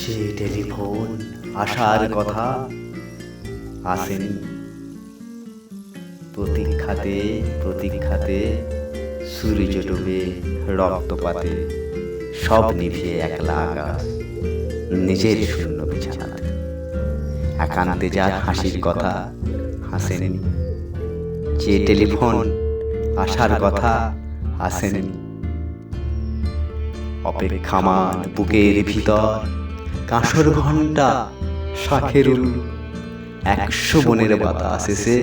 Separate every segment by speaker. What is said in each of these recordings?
Speaker 1: যে টেলিফোন আসার কথা আসেনি। প্রতীক্ষাতে প্রতীক্ষাতে সূর্য ডুবে রক্তপাতে, সব নিভিয়ে একলা আকাশ, নিজের শূন্য বিছানাতে একান্তে যার হাসির কথা হাসেনি। যে টেলিফোন আসার কথা আসেনি। অপেক্ষামান বুকের ভিতর কাঁসর ঘণ্টা শাখের একশো বনের বাতাস এসে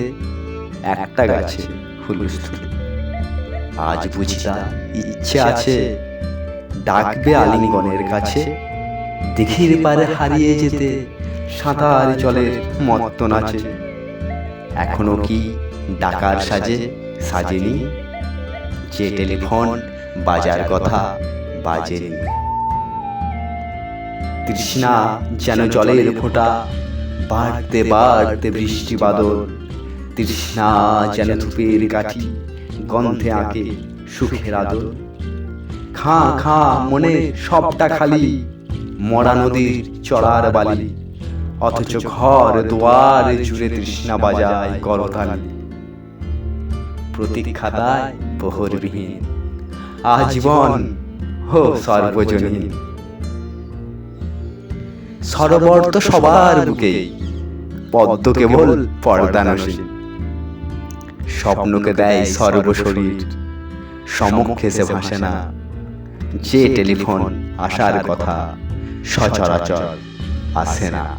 Speaker 1: একটা গাছে হুলুস্থুল আজ বুঝি তার ইচ্ছে আছে ডাকবে আলিঙ্গনের কাছে দিঘির পারে হারিয়ে যেতে সাঁতার জলের মত্ত নাচে। এখনও কি ডাকার সাজে সাজেনি? যে টেলিফোন বাজার কথা বাজেনি। তৃষ্ণা যেন জলের ফোঁটা বাড়তে বাড়তে বৃষ্টি বাদল। তৃষ্ণা যেন ধূপের কাঠি গন্ধে আঁকে সুখের আদর খাঁ খাঁ মনে সবটা খালি। মরা নদীর চড়ার বালি। অথচ ঘর দুয়ার জুড়ে তৃষ্ণা বাজায় করতালি প্রতীক্ষাতায় প্রহরবিহীন। আজীবন হো সর্বজনীন। সরোবর তো সবার বুকেই পদ্ম কেবল পর্দানসী স্বপ্নকে দেয় সর্বশরীর। সমক্ষে সে ভাসে না। যে টেলিফোন আসার কথা সচরাচর আসে না।